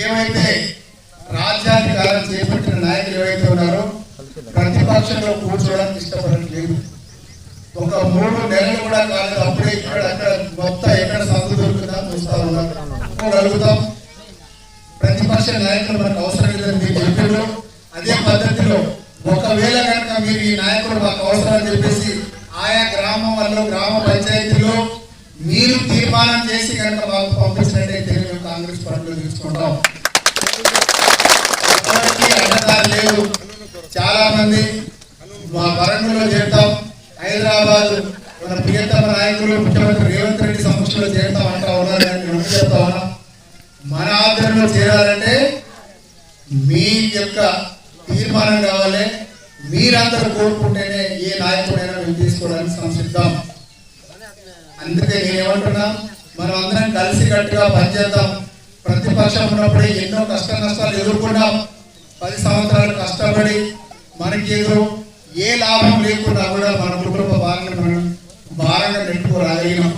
ఏమైతే రాజ్యాధికారం చేపట్టిన నాయకులు ఏవైతే ఉన్నారో ప్రతిపక్షంలో కూర్చోవడానికి ఇష్టపడట్లేదు ఒక మూడు నెలలు కూడా కాలేదు. అప్పుడే ఇక్కడ అక్కడ మొత్తం ఎక్కడ సందు దొరుకుతుందా? చూస్తా ఉన్నాం. అడుగుతాం ప్రతిపక్ష నాయకులు మనకు అవసరం లేదని మీరు చెప్పారు. అదే పద్ధతిలో ఒకవేళ కనుక మీరు ఈ నాయకుడు మాకు అవసరం చెప్పేసి ఆయా గ్రామం వల్ల గ్రామ తీర్మానం చేసి కనుక మాకు పంపించినట్టయితే మేము కాంగ్రెస్ పార్టీలో తీసుకుంటాం అడ్డదారి లేదు. చాలా మంది మా వరంగల్లో చేద్దాం హైదరాబాద్ మన ప్రియతమ నాయకులు ముఖ్యమంత్రి రేవంత్ రెడ్డి సమక్షంలో చేరుతాం అంటా ఉన్నారు కానీ చెప్తా మన ఆధ్వర్యంలో చేరాలంటే మీ యొక్క తీర్మానం కావాలి. మీరందరూ కోరుకుంటేనే ఏ నాయకుడైనా మేము తీసుకోవడానికి సంసిద్దాం అందుకే నేనేమంటున్నా మనం అందరం కలిసి కట్టుగా పనిచేద్దాం. ప్రతిపక్షం ఉన్నప్పుడే ఎన్నో కష్ట నష్టాలు ఎదుర్కొన్నాం పది సంవత్సరాలు కష్టపడి మనకి ఏదో ఏ లాభం లేకుండా కూడా మన కుటుంబ భారాన్ని మనం భారంగా నెట్టుకోరాగలిగినాం